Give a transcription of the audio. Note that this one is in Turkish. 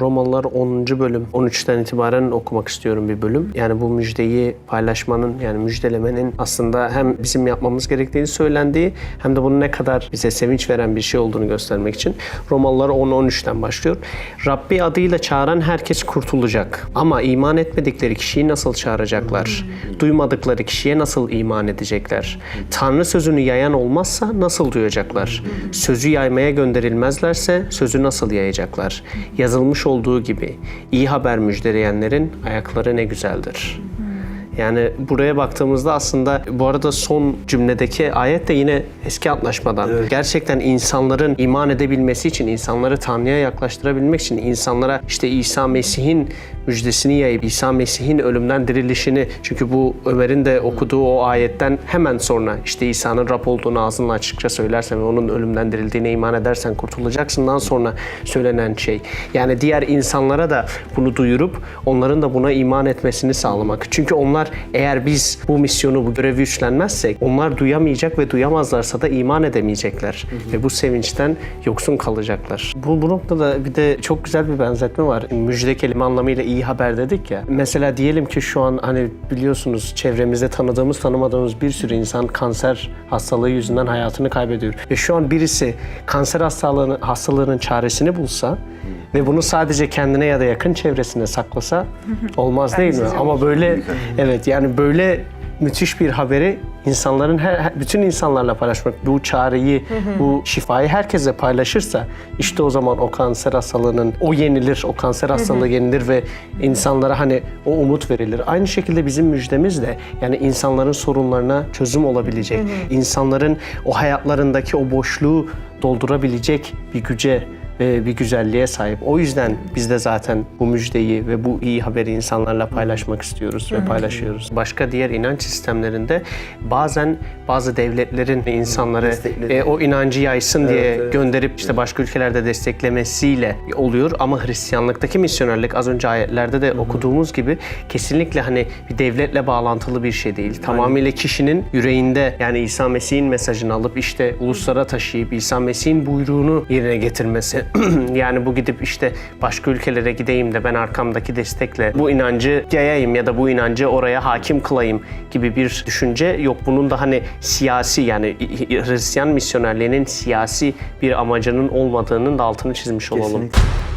Romalılar 10. bölüm. 13'ten itibaren okumak istiyorum bir bölüm. Yani bu müjdeyi paylaşmanın yani müjdelemenin aslında hem bizim yapmamız gerektiğini söylendiği hem de bunun ne kadar bize sevinç veren bir şey olduğunu göstermek için Romalılar 10-13'ten başlıyor. Rabbi adıyla çağıran herkes kurtulacak. Ama iman etmedikleri kişiyi nasıl çağıracaklar? Duymadıkları kişiye nasıl iman edecekler? Tanrı sözünü yayan olmazsa nasıl duyacaklar? Sözü yaymaya gönderilmezlerse sözü nasıl yayacaklar? Yazılmış olduğu gibi iyi haber müjdeleyenlerin ayakları ne güzeldir. Yani buraya baktığımızda aslında bu arada son cümledeki ayet de yine eski antlaşmadan. Gerçekten insanların iman edebilmesi için, insanları Tanrı'ya yaklaştırabilmek için, insanlara işte İsa Mesih'in müjdesini yayıp İsa Mesih'in ölümden dirilişini çünkü bu Ömer'in de okuduğu o ayetten hemen sonra işte İsa'nın Rab olduğunu ağzınla açıkça söylersen ve onun ölümden dirildiğine iman edersen kurtulacaksından sonra söylenen şey. Yani diğer insanlara da bunu duyurup onların da buna iman etmesini sağlamak. Çünkü onlar eğer biz bu misyonu, bu görevi üstlenmezsek onlar duyamayacak ve duyamazlarsa da iman edemeyecekler. Ve bu sevinçten yoksun kalacaklar. Bu, bu noktada bir de çok güzel bir benzetme var. Müjde kelime anlamıyla iyi haber dedik ya. Mesela diyelim ki şu an hani biliyorsunuz çevremizde tanıdığımız tanımadığımız bir sürü insan kanser hastalığı yüzünden hayatını kaybediyor. Ve şu an birisi kanser hastalığının, hastalığının çaresini bulsa ve bunu sadece kendine ya da yakın çevresine saklasa olmaz değil mi? Ama böyle evet yani böyle müthiş bir haberi insanların her, bütün insanlarla paylaşmak, bu çareyi, bu şifayı herkese paylaşırsa işte o zaman o kanser hastalığının o yenilir, o kanser hastalığı yenilir ve insanlara hani o umut verilir. Aynı şekilde bizim müjdemiz de yani insanların sorunlarına çözüm olabilecek, insanların o hayatlarındaki o boşluğu doldurabilecek bir güce bir güzelliğe sahip. O yüzden biz de zaten bu müjdeyi ve bu iyi haberi insanlarla paylaşmak istiyoruz ve paylaşıyoruz. Başka diğer inanç sistemlerinde bazen bazı devletlerin insanları e, o inancı yaysın diye evet. gönderip işte başka ülkelerde desteklemesiyle oluyor ama Hristiyanlıktaki misyonerlik az önce ayetlerde de okuduğumuz gibi kesinlikle hani bir devletle bağlantılı bir şey değil. Tamamıyla kişinin yüreğinde yani İsa Mesih'in mesajını alıp işte uluslara taşıyıp İsa Mesih'in buyruğunu yerine getirmesi. yani bu gidip işte başka ülkelere gideyim de ben arkamdaki destekle bu inancı yayayım ya da bu inancı oraya hakim kılayım gibi bir düşünce yok. Bunun da hani siyasi yani Hristiyan misyonerliğinin siyasi bir amacının olmadığının da altını çizmiş olalım. Kesinlikle.